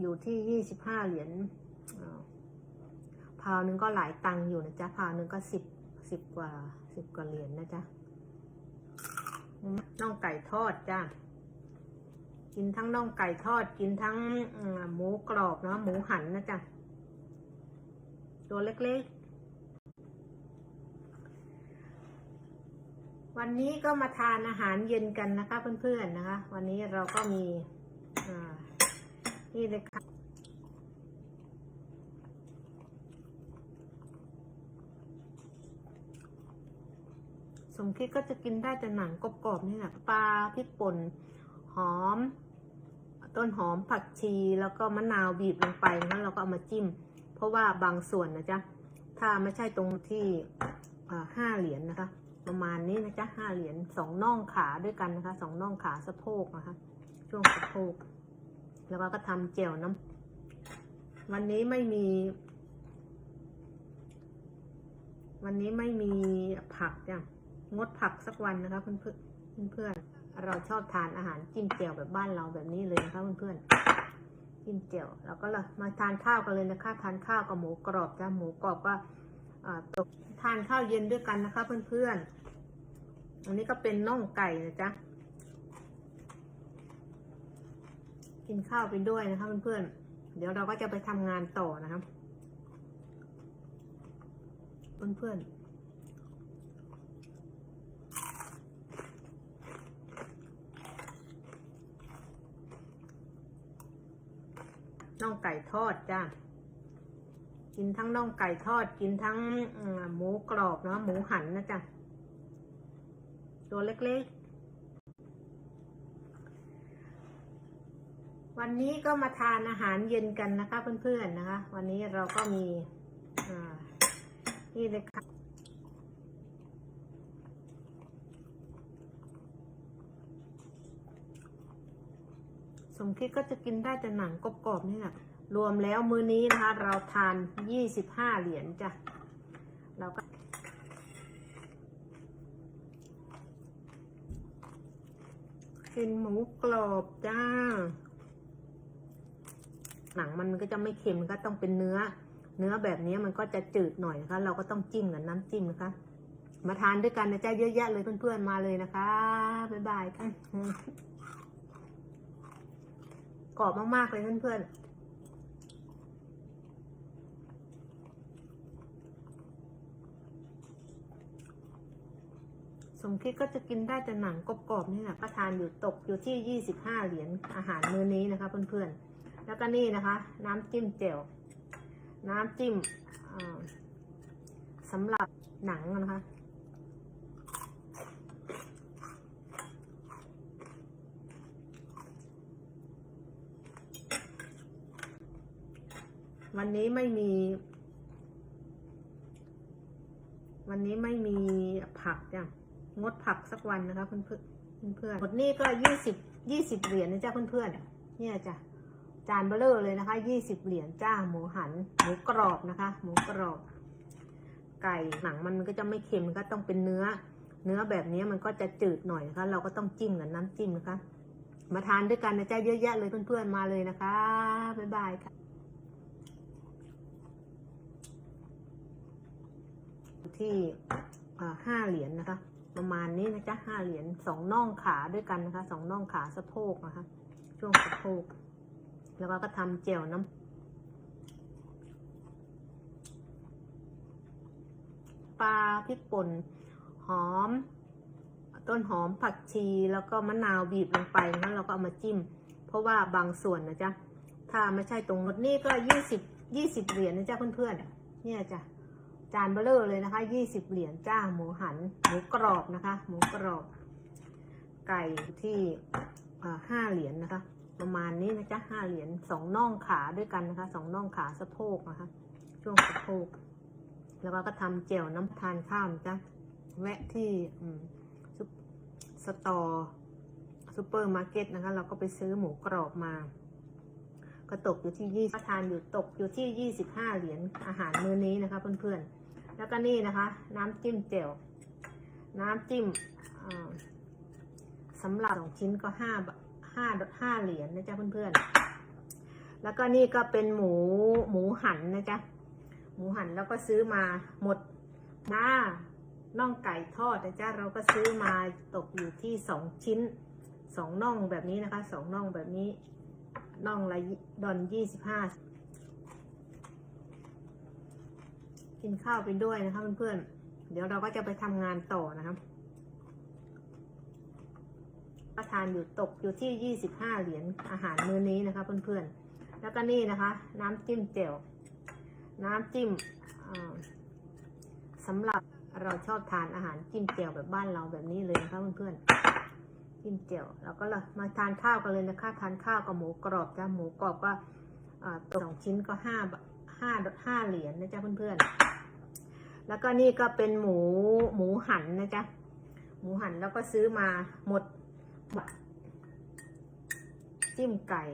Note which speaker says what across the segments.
Speaker 1: อยู่ที่ยี่สิบห้าเหรียญพาวนึงก็หลายตังค์อยู่นะจ๊ะพาวนึงก็สิบสิบกว่าสิบกว่าเหรียญนะจ๊ะน่องไก่ทอดจ้ากินทั้งน่องไก่ทอดกินทั้งหมูกรอบนะหมูหันนะจ๊ะตัวเล็กๆ วันนี้ก็มาทานอาหารเย็นกันนะคะเพื่อนๆนะคะ วันนี้เราก็มี นี่เลยค่ะสมคิดก็จะกินได้แต่หนังกรอบๆนี่แหละปลาพริกป่นหอม ต้นหอมผักชีแล้วก็มะนาวบีบลงไปนะเราก็เอามาจิ้ม เพราะว่าบางส่วนนะจ๊ะถ้าไม่ใช่ตรงที่ห้าเหรียญนะคะ ประมาณนี้นะจ๊ะห้าเหรียญสองน่องขาด้วยกันนะคะสองน่องขาสะโพกนะคะ ช่วงสะโพก แล้วก็ก็ทำเจียวน้ำวันนี้ไม่มี วันนี้ไม่มีผักจ้ะงดผักสักวันนะคะเพื่อนเพื่อนเพื่อนเราชอบทานอาหารจิ้มเจียวแบบบ้านเราแบบนี้เลยนะคะเพื่อนเพื่อนๆจิ้มเจียวแล้วก็เลยมาทานข้าวกันเลยนะคะทานข้าวกับหมูกรอบจ้ะหมูกรอบก็ตกทานข้าวเย็นด้วยกันนะคะ เพื่อนเพื่อนๆอันนี้ก็เป็นน่องไก่นะจ๊ะ กินข้าวไปด้วยนะคะเพื่อนๆ เดี๋ยวเราก็จะไปทำงานต่อนะครับ เพื่อนๆน่องไก่ทอดจ้ากินทั้งน่องไก่ทอด กินทั้งหมูกรอบนะหมูหันนะจ๊ะตัวเล็กๆ วันนี้ก็มาทานอาหารเย็นกันนะคะเพื่อนๆนะคะ วันนี้เราก็มีนี่เลยค่ะสมคิดก็จะกินได้แต่หนังกรอบๆนี่แหละรวมแล้วมื้อนี้นะคะ เราทานยี่สิบห้าเหรียญจ้ะเราก็กินหมูกรอบจ้า หนังมันก็จะไม่เค็มมันก็ต้องเป็นเนื้อ เนื้อแบบนี้มันก็จะจืดหน่อยนะคะ เราก็ต้องจิ้มกับน้ำจิ้มนะคะ มาทานด้วยกันนะจ๊ะเยอะแยะเลยเพื่อนๆมาเลยนะคะบ๊ายบายค่ะกรอบมากๆเลยเพื่อนๆสมคิดก็จะกินได้แต่หนังกรอบๆนี่แหละก็ทานอยู่ตกอยู่ที่ยี่สิบห้าเหรียญอาหารมื้อนี้นะคะเพื่อนๆ แล้วก็นี่นะคะ น้ำจิ้มเจลน้ำจิ้มสำหรับหนังนะคะ วันนี้ไม่มี วันนี้ไม่มีผักจ้ะงดผักสักวันนะคะเพื่อนเพื่อนหมดนี่ก็ยี่สิบยี่สิบเหรียญนะจ๊ะเพื่อนเพื่อนเนี่ยจ้ะ จานเบลเลอร์เลยนะคะยี่สิบเหรียญจ้าหมูหันหมูกรอบนะคะ หมูกรอบ ไก่หนังมันก็จะไม่เค็มก็ต้องเป็นเนื้อ เนื้อแบบนี้มันก็จะจืดหน่อยนะคะ เราก็ต้องจิ้มกับน้ำจิ้มนะคะ มาทานด้วยกันนะจ๊ะเยอะแยะเลยเพื่อนๆมาเลยนะคะบ๊ายบายค่ะที่ห้าเหรียญนะคะ ประมาณนี้นะจ๊ะห้าเหรียญสองน่องขาด้วยกันนะคะสองน่องขาสะโพกนะคะ ช่วงสะโพก แล้วก็ก็ทำเจียวน้ำปลาพริกป่นหอม ต้นหอมผักชีแล้วก็มะนาวบีบลงไปนะเราก็เอามาจิ้ม เพราะว่าบางส่วนนะจ๊ะ ถ้าไม่ใช่ตรงหมดนี่ก็ยี่สิบยี่สิบเหรียญนะจ๊ะเพื่อนๆเนี่ยจ้ะจานเบลเลอร์เลยนะคะยี่สิบเหรียญจ้าหมูหัน หมูกรอบนะคะ หมูกรอบ ไก่ที่ห้าเหรียญนะคะ ประมาณนี้นะจ๊ะห้าเหรียญสองน่องขาด้วยกันนะคะสองน่องขาสะโพกนะคะ ช่วงสะโพก แล้วก็ก็ทำเจียวน้ำทานข้าวนะจ๊ะแวะที่อืมซุปสตอซูเปอร์มาร์เก็ตนะคะ เราก็ไปซื้อหมูกรอบมา ก็ตกอยู่ที่ยี่ทานอยู่ตกอยู่ที่ยี่สิบห้าเหรียญอาหารมื้อนี้นะคะเพื่อนๆ แล้วก็นี่นะคะ น้ำจิ้มเจลน้ำจิ้มอ่าสำหรับสองชิ้นก็ห้า ห้าห้าเหรียญนะจ๊ะเพื่อนๆ แล้วก็นี่ก็เป็นหมูหมูหันนะจ๊ะ หมูหันแล้วก็ซื้อมาหมดหน้าน่องไก่ทอดนะจ๊ะเราก็ซื้อมาตกอยู่ที่สองชิ้นสองน่องแบบนี้นะคะสองน่องแบบนี้น่องละดอนยี่สิบห้ากินข้าวไปด้วยนะคะเพื่อนๆเดี๋ยวเราก็จะไปทำงานต่อนะครับก็ทานอยู่ตกอยู่ที่ยี่สิบห้าเหรียญอาหารมื้อนี้นะคะเพื่อนๆ แล้วก็นี่นะคะ น้ำจิ้มเจียวน้ำจิ้มสำหรับเราชอบทานอาหารจิ้มเจียวแบบบ้านเราแบบนี้เลยนะคะเพื่อนๆ จิ้มเจียวแล้วก็เลยมาทานข้าวกันเลยนะคะทานข้าวกับหมูกรอบจ้ะหมูกรอบก็ตกสองชิ้นก็ห้าห้าห้าเหรียญนะจ๊ะเพื่อนๆ แล้วก็นี่ก็เป็นหมูหมูหันนะจ๊ะ หมูหันแล้วก็ซื้อมาหมด จิ้มไก่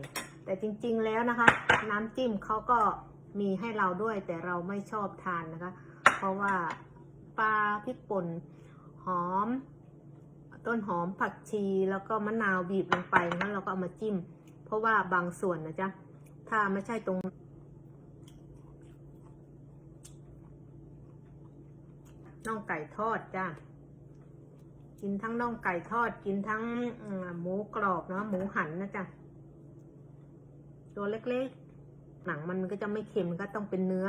Speaker 1: แต่จริงๆแล้วนะคะ น้ำจิ้มเขาก็มีให้เราด้วย แต่เราไม่ชอบทานนะคะ เพราะว่าปลาพริกป่นหอม ต้นหอมผักชีแล้วก็มะนาวบีบลงไปนะเราก็เอามาจิ้ม เพราะว่าบางส่วนนะจ๊ะถ้าไม่ใช่ตรงน่องไก่ทอดจ้า กินทั้งน่องไก่ทอด กินทั้งหมูกรอบนะหมูหันนะจ๊ะตัวเล็กๆ หนังมันก็จะไม่เค็มก็ต้องเป็นเนื้อ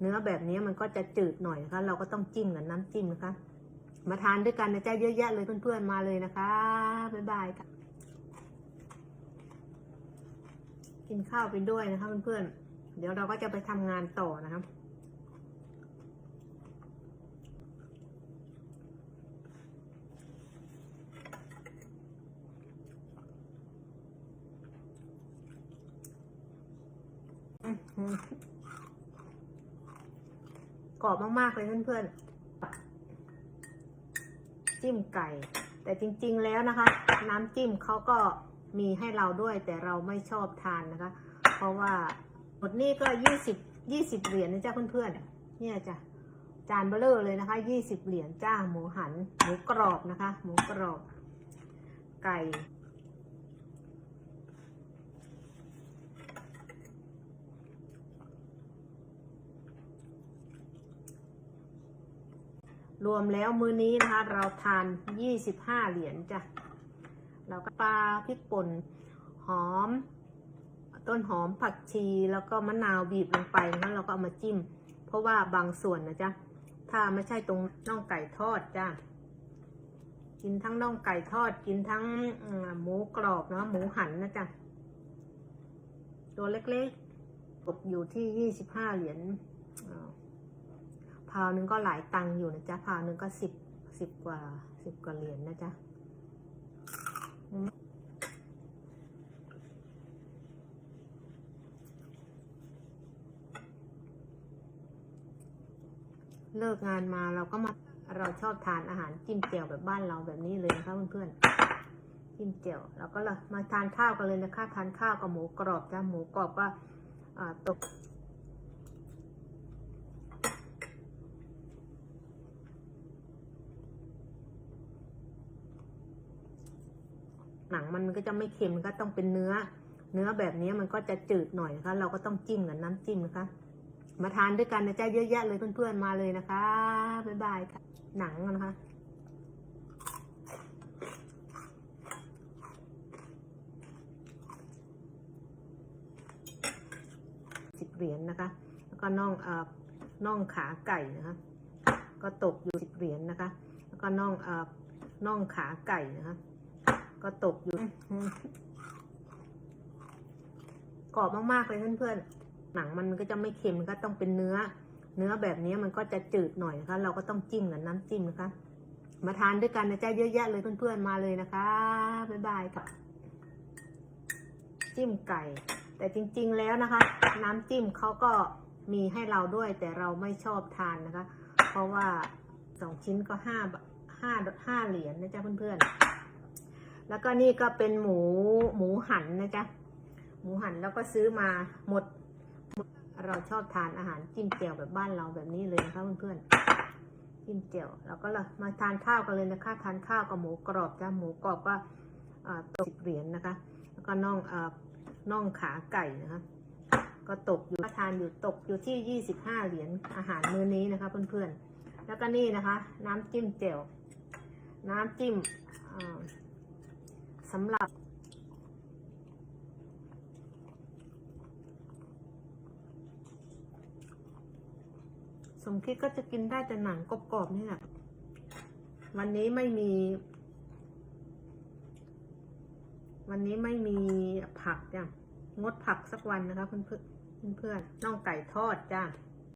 Speaker 1: เนื้อแบบนี้มันก็จะจืดหน่อยนะคะ เราก็ต้องจิ้มกับน้ำจิ้มนะคะ มาทานด้วยกันนะจ๊ะเยอะแยะเลยเพื่อนๆมาเลยนะคะบ๊ายบายค่ะกินข้าวไปด้วยนะคะเพื่อนๆเดี๋ยวเราก็จะไปทำงานต่อนะครับ อื้อหือ กรอบมาก ๆ เลยเพื่อนๆ จิ้มไก่ แต่จริง ๆ แล้วนะคะ น้ำจิ้มเขาก็มีให้เราด้วย แต่เราไม่ชอบทานนะคะ เพราะว่าหมดนี่ก็ยี่สิบยี่สิบเหรียญนะจ๊ะเพื่อนๆ เนี่ยจ้ะจานเบลเลอร์เลยนะคะยี่สิบเหรียญจ้าหมูหัน หมูกรอบนะคะ หมูกรอบ ไก่ รวมแล้วมื้อนี้นะคะ เราทาน 25 เหรียญจ้ะเราก็ปลาพริกป่นหอม ต้นหอมผักชีแล้วก็มะนาวบีบลงไปนะเราก็เอามาจิ้ม เพราะว่าบางส่วนนะจ๊ะถ้าไม่ใช่ตรงน่องไก่ทอดจ้ะกินทั้งน่องไก่ทอดกินทั้งหมูกรอบนะหมูหันนะจ๊ะตัวเล็กๆตกอยู่ที่ 25 เหรียญ พาวหนึงก็หลายตังค์อยู่นะจ๊ะพาวหนึงก็สิบสิบกว่าสิบกว่าเหรียญนะจ๊ะเลิกงานมาเราก็มาเราชอบทานอาหารจิ้มเจียวแบบบ้านเราแบบนี้เลยนะคะเพื่อนๆจิ้มเจียวเราก็เลยมาทานข้าวกันเลยนะคะทานข้าวกับหมูกรอบจ้ะหมูกรอบก็ตก หนังมันก็จะไม่เค็มมันก็ต้องเป็นเนื้อ เนื้อแบบนี้มันก็จะจืดหน่อยนะคะ เราก็ต้องจิ้มกับน้ำจิ้มนะคะ มาทานด้วยกันนะจ๊ะเยอะแยะเลยเพื่อนๆมาเลยนะคะบ๊ายบายค่ะ หนังนะคะสิบเหรียญนะคะ แล้วก็น่องเอ่อน่องขาไก่นะคะ ก็ตกอยู่สิบเหรียญนะคะ แล้วก็น่องเอ่อน่องขาไก่นะคะ ก็ตกอยู่กรอบมากๆเลยเพื่อนๆ หนังมันก็จะไม่เค็มก็ต้องเป็นเนื้อ เนื้อแบบนี้มันก็จะจืดหน่อยนะคะ เราก็ต้องจิ้มกับน้ำจิ้มนะคะ มาทานด้วยกันนะจ๊ะเยอะแยะเลยเพื่อนๆ มาเลยนะคะ บ๊ายบายค่ะจิ้มไก่ แต่จริงๆแล้วนะคะ น้ำจิ้มเขาก็มีให้เราด้วย แต่เราไม่ชอบทานนะคะ เพราะว่าสองชิ้นก็ห้าห้าห้าเหรียญนะจ๊ะเพื่อนๆ แล้วก็นี่ก็เป็นหมูหมูหันนะจ๊ะ หมูหันแล้วก็ซื้อมาหมด เราชอบทานอาหารจิ้มเจียวแบบบ้านเราแบบนี้เลยนะคะเพื่อนๆจิ้มเจียวเราก็เลยมาทานข้าวกันเลยนะคะทานข้าวกับหมูกรอบจ้ะหมูกรอบก็ตกสิบเหรียญนะคะ แล้วก็น่องอ่าน่องขาไก่นะคะ ก็ตกอยู่ทานอยู่ตกอยู่ที่ยี่สิบห้าเหรียญอาหารมื้อนี้นะคะเพื่อนๆแล้วก็นี่นะคะ น้ำจิ้มเจลน้ำจิ้มอ สำหรับ สมคิดก็จะกินได้แต่หนังกรอบๆนี่แหละวันนี้ไม่มี วันนี้ไม่มีผักจ้ะงดผักสักวันนะคะเพื่อนๆเพื่อนน่องไก่ทอดจ้า